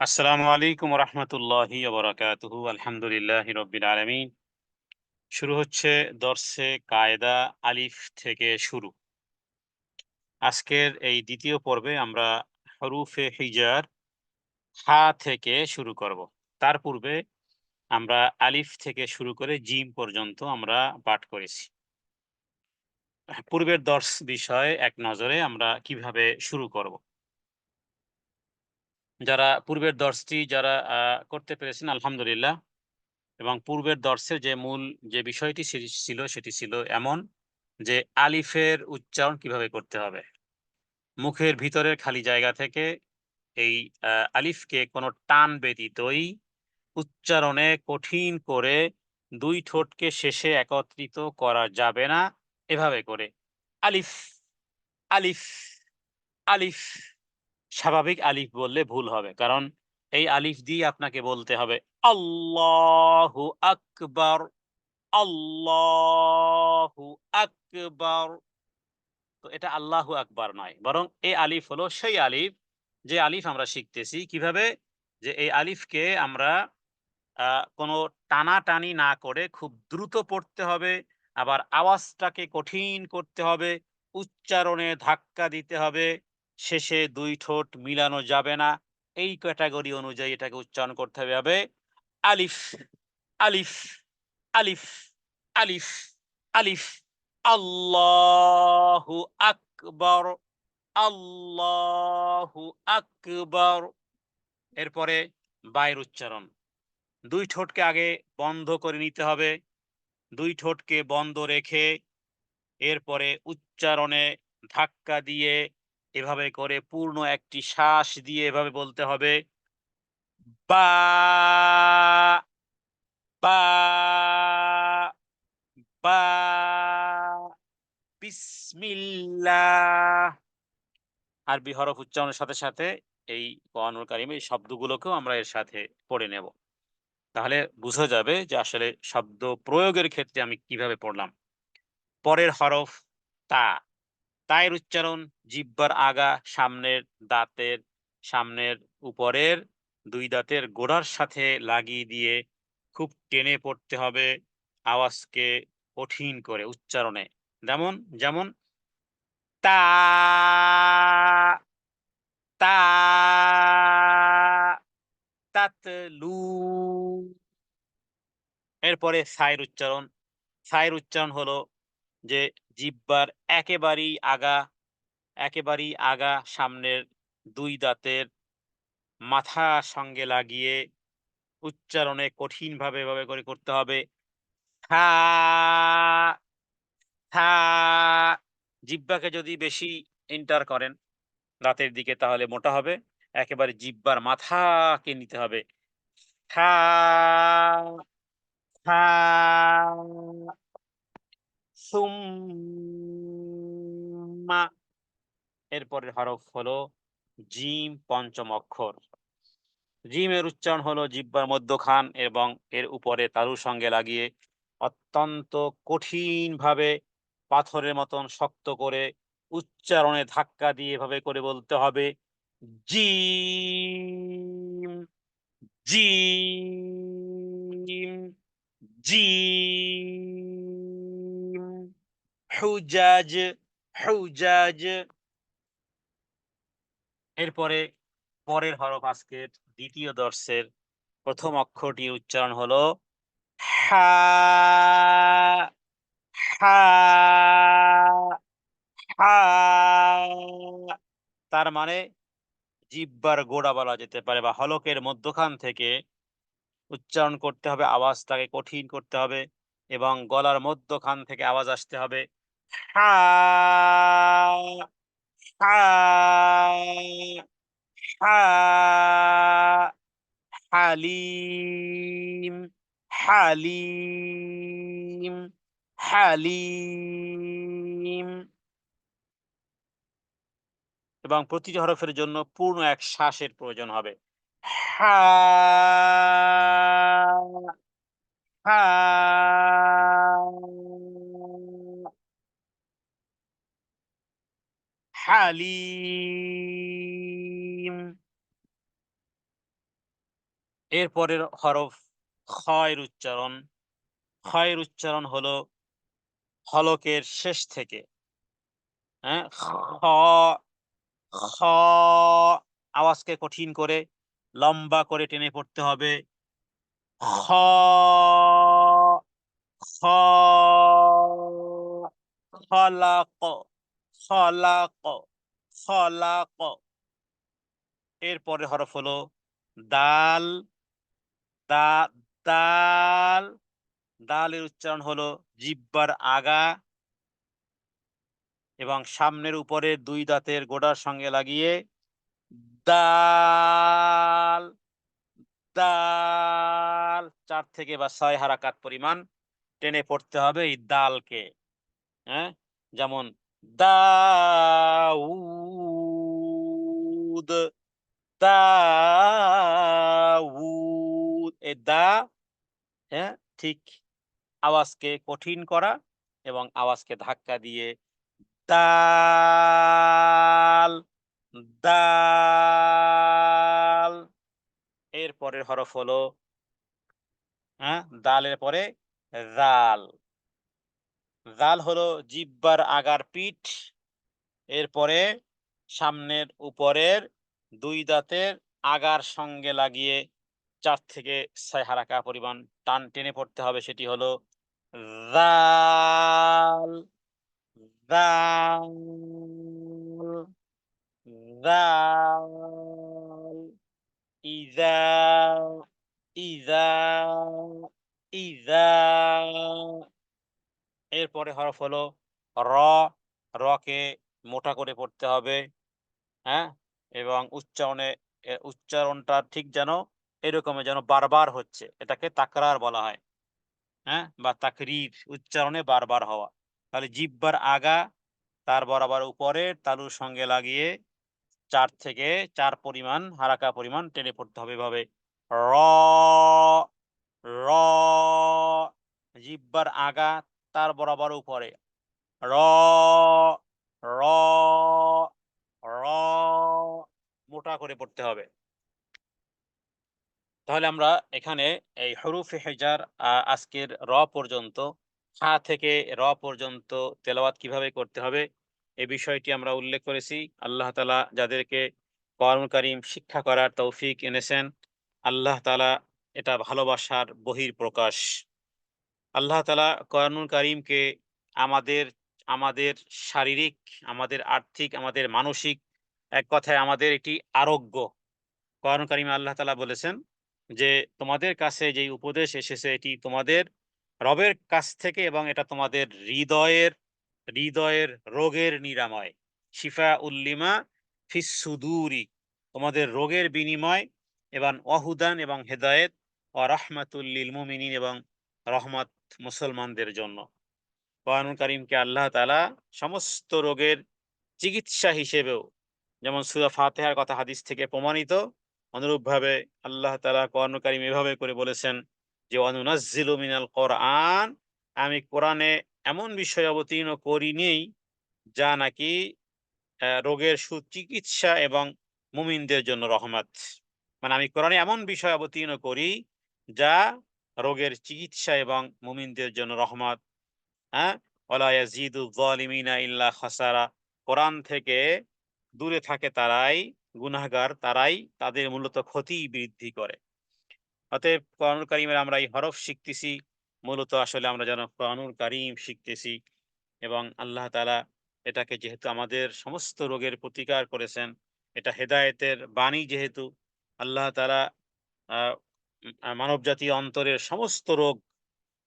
আসসালামু আলাইকুম রহমতুল্লাহি বরাকাতুহু আলহামদুলিল্লাহ রব্বিল আলমিন। শুরু হচ্ছে দর্শে কায়দা আলিফ থেকে শুরু। আজকের এই দ্বিতীয় পর্বে আমরা হরুফে হিজার, হা থেকে শুরু করব। তার পূর্বে আমরা আলিফ থেকে শুরু করে জিম পর্যন্ত আমরা পাঠ করেছি। পূর্বের দর্শ বিষয়ে এক নজরে আমরা কীভাবে শুরু করব? যারা পূর্বের দর্শটি যারা করতে পেরেছেন, আলহামদুলিল্লাহ। এবং পূর্বের দর্শের যে মূল যে বিষয়টি ছিল, সেটি ছিল এমন যে আলিফের উচ্চারণ কীভাবে করতে হবে। মুখের ভিতরের খালি জায়গা থেকে এই আলিফকে কোনো টান ব্যতীতই উচ্চারণে কঠিন করে দুই ঠোঁটকে শেষে একত্রিত করা যাবে না। এভাবে করে আলিফ আলিফ আলিফ স্বাভাবিক আলিফ বললে ভুল হবে। কারণ এই আলিফ দিয়ে আপনাকে বলতে হবে, আল্লাহু আকবর আল্লাহু আকবর। তো এটা আল্লাহু আকবার নয়, বরং এই আলিফ হলো সেই আলিফ, যে আলিফ আমরা শিখতেছি কীভাবে? যে এই আলিফকে আমরা কোনো টানাটানি না করে খুব দ্রুত পড়তে হবে, আবার আওয়াজটাকে কঠিন করতে হবে, উচ্চারণে ধাক্কা দিতে হবে শেষে দুই ঠোঁট মিলানো যাবে না। এই ক্যাটাগরি অনুযায়ী এটাকে উচ্চারণ করতে হবে আলিফ আলিফ আলিফ আলিফ আলিফ, আল্লাহু আকবর আল্লাহু আকবর। এরপরে বাইর উচ্চারণ। দুই ঠোঁটকে আগে বন্ধ করে নিতে হবে। দুই ঠোঁটকে বন্ধ রেখে এরপরে উচ্চারণে ধাক্কা দিয়ে এভাবে করে পূর্ণ একটি শ্বাস দিয়ে এভাবে বলতে হবে। বা বা বা, বিসমিল্লাহ। আরবি হরফ উচ্চারণের সাথে সাথে এই কোরআনুল কারিম এই শব্দগুলোকেও আমরা এর সাথে পড়ে নেব। তাহলে বুঝা যাবে যে আসলে শব্দ প্রয়োগের ক্ষেত্রে আমি কীভাবে পড়লাম। পরের হরফ তা। তায়ের উচ্চারণ, জিব্বার আগা, সামনের দাঁতের, সামনের উপরের, দুই দাঁতের গোড়ার সাথে লাগিয়ে দিয়ে খুব টেনে পড়তে হবে আওয়াজকে কঠিন করে উচ্চারণে। যেমন যেমন, তা তা তাতলু এরপরে সাইর উচ্চারণ। সাইর উচ্চারণ হলো যে জিব্বার একেবারেই আগা একেবারেই আগা সামনের দুই দাঁতের মাথা সঙ্গে লাগিয়ে উচ্চারণে কঠিনভাবে এভাবে করে করতে হবে। জিব্বাকে যদি বেশি এন্টার করেন দাঁতের দিকে তাহলে মোটা হবে। একেবারে জিব্বার মাথাকে নিতে হবে। থা থা সুম্মা। এরপরের হরফ হলো জিম পঞ্চম অক্ষর। জিমের উচ্চারণ হলো জিব্বার মধ্যখান এবং এর উপরে তারুর সঙ্গে লাগিয়ে অত্যন্ত কঠিন ভাবে পাথরের মতন শক্ত করে উচ্চারণে ধাক্কা দিয়ে এভাবে করে বলতে হবে, জিম জিম জিম হুজাজ হুজাজ। এরপরে পরের হরফ আজকের দ্বিতীয় দর্শের প্রথম অক্ষরটি উচ্চারণ হলো তার মানে জিব্বার গোড়া বলা যেতে পারে বা হলকের মধ্যখান থেকে উচ্চারণ করতে হবে, আওয়াজটাকে কঠিন করতে হবে এবং গলার মধ্যখান থেকে আওয়াজ আসতে হবে। হা হালিম হালিম হালিম। এবং প্রতিটি হরফের জন্য পূর্ণ এক শ্বাসের প্রয়োজন হবে। হা হা। হালিম। এরপরের হরফ খয়ের উচ্চারণ। খয়ের উচ্চারণ হলো হলকের শেষ থেকে। হ্যাঁ খ আওয়াজকে কঠিন করে লম্বা করে টেনে পড়তে হবে। খ খ খলাক খলাক খলাক এরপরে হরফ হলো দাল, দা, দাল। দালের উচ্চারণ হলো জিব্বার আগা। এবং সামনের উপরে দুই দাঁতের গোড়ার সঙ্গে লাগিয়ে দাল দাল। চার থেকে বা ছয় হারাকাত পরিমাণ টেনে পড়তে হবে এই দালকে হ্যাঁ? যেমন দাউদ দাউদ এ দা হ্যাঁ ঠিক আওয়াজকে কঠিন করা এবং আওয়াজকে ধাক্কা দিয়ে দাল দাল। এর পরের হরফ হলো হ্যাঁ দালের পরে জাল জাল হলো জিব্বার আগার পিঠ। এরপরে সামনের উপরের দুই দাঁতের আগার সঙ্গে লাগিয়ে চার থেকে ছয় হারাকা পরিমাণ টান টেনে পড়তে হবে। সেটি হলো জাল জাল জাল, ইজা ইজা ইজা। এরপরে হরফ হলো র রকে মোটা করে পড়তে হবে হ্যাঁ? এবং উচ্চারণে উচ্চারণটা ঠিক যেন এরকম যেন বারবার হচ্ছে, এটাকে তাকরার বলা হয় হ্যাঁ? বা তাকরির উচ্চারণে বারবার হওয়া। তাহলে জিব্বার আগা, তার বরাবর উপরে তালুর সঙ্গে লাগিয়ে চার থেকে চার পরিমাণ, হারাকা পরিমাণ টেনে পড়তে হবে এভাবে। র র, জিব্বার আগা তার বরাবর উপরে। র র র, মোটা করে পড়তে হবে। তাহলে আমরা এখানে এই হরুফে হেজার আজকের র পর্যন্ত, হা থেকে র পর্যন্ত তেলাওয়াত কীভাবে করতে হবে, এ বিষয়টি আমরা উল্লেখ করেছি। আল্লাহ তালা যাদেরকে কর্ম করিম শিক্ষা করার তৌফিক এনেছেন, আল্লাহ তালা এটা ভালোবাসার বহির প্রকাশ আল্লাহ তালা কয়ানুল করিমকে আমাদের আমাদের শারীরিক, আমাদের আর্থিক, আমাদের মানসিক এক কথায় আমাদের একটি আরোগ্য। কয়ান করিম আল্লাহ তালা বলেছেন যে, তোমাদের কাছে যেই উপদেশ এসেছে, এটি তোমাদের রবের কাছ থেকে এবং এটা তোমাদের হৃদয়ের হৃদয়ের রোগের নিরাময়। শিফা উল্লিমা ফিসুদুরি তোমাদের রোগের বিনিময় এবং অহুদান এবং হেদায়েত। ও রহমাতুল্লিল মুমিনিন এবং রহমত মুসলমানদের জন্য। কোরআন করিমকে আল্লাহ তালা সমস্ত রোগের চিকিৎসা হিসেবেও, যেমন সুরা ফাতেহার কথা হাদিস থেকে প্রমাণিত, অনুরূপভাবে আল্লাহ তালা কোরআন করিম এভাবে করে বলেছেন যে অনুনাজিল মিনাল কোরআন আমি কোরআনে এমন বিষয় অবতীর্ণ করিনি যা নাকি রোগের সুচিকিৎসা এবং মুমিনদের জন্য রহমত। মানে আমি কোরআনে এমন বিষয় অবতীর্ণ করি যা রোগের চিকিৎসা এবং মুমিনদের জন্য রহমত। হ্যাঁ? ইল্লা খাসারা। কোরআন থেকে দূরে থাকে তারাই গুনাহগার, তারাই তাদের মূলত ক্ষতি বৃদ্ধি করে। অতএব কোরআনুল কারিমের আমরা এই হরফ শিখতেছি, মূলত আসলে আমরা যেন কোরআনুল কারিম শিখতেছি এবং আল্লাহ তালা এটাকে যেহেতু আমাদের সমস্ত রোগের প্রতিকার করেছেন, এটা হেদায়েতের বাণী যেহেতু, আল্লাহ তালা মানব জাতি অন্তরের সমস্ত রোগ,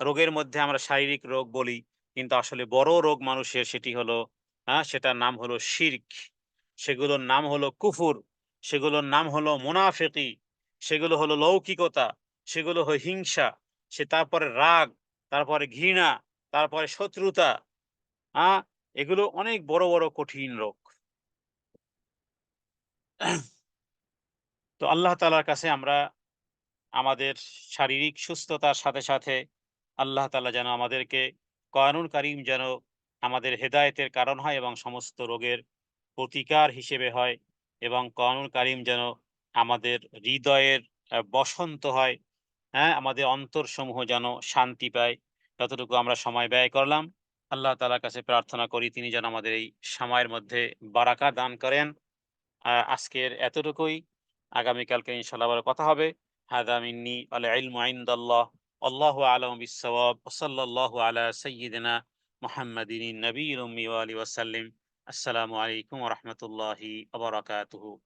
রোগের মধ্যে আমরা শারীরিক রোগ বলি, কিন্তু আসলে বড় রোগ মানুষের সেটি হলো হ্যাঁ সেটার নাম হলো শির্ক। সেগুলোর নাম হলো কুফুর, সেগুলোর নাম হলো মুনাফেকি, সেগুলো হলো লৌকিকতা, সেগুলো হলো হিংসা, সে তারপরে রাগ, তারপরে ঘৃণা, তারপরে শত্রুতা হ্যাঁ এগুলো অনেক বড় বড় কঠিন রোগ। তো আল্লাহ তালার কাছে আমরা আমাদের শারীরিক সুস্থতার সাথে সাথে আল্লাহ তালা যেন আমাদেরকে কয়ানুল করিম যেন আমাদের হেদায়েতের কারণ হয় এবং সমস্ত রোগের প্রতিকার হিসেবে হয় এবং কয়ানুল করিম যেন আমাদের হৃদয়ের বসন্ত হয় হ্যাঁ আমাদের অন্তর সমূহ যেন শান্তি পায়। যতটুকু আমরা সময় ব্যয় করলাম, আল্লাহ তালার কাছে প্রার্থনা করি, তিনি যেন আমাদের এই সময়ের মধ্যে বারাকা দান করেন। আজকের এতটুকুই। আগামীকালকে ইনশাল্লাহ কথা হবে। هذا مني العلم عند الله. والله أعلم بالصواب وصلى الله على سيدنا محمد النبي الأمي والي وسلم. السلام عليكم ورحمة الله وبركاته.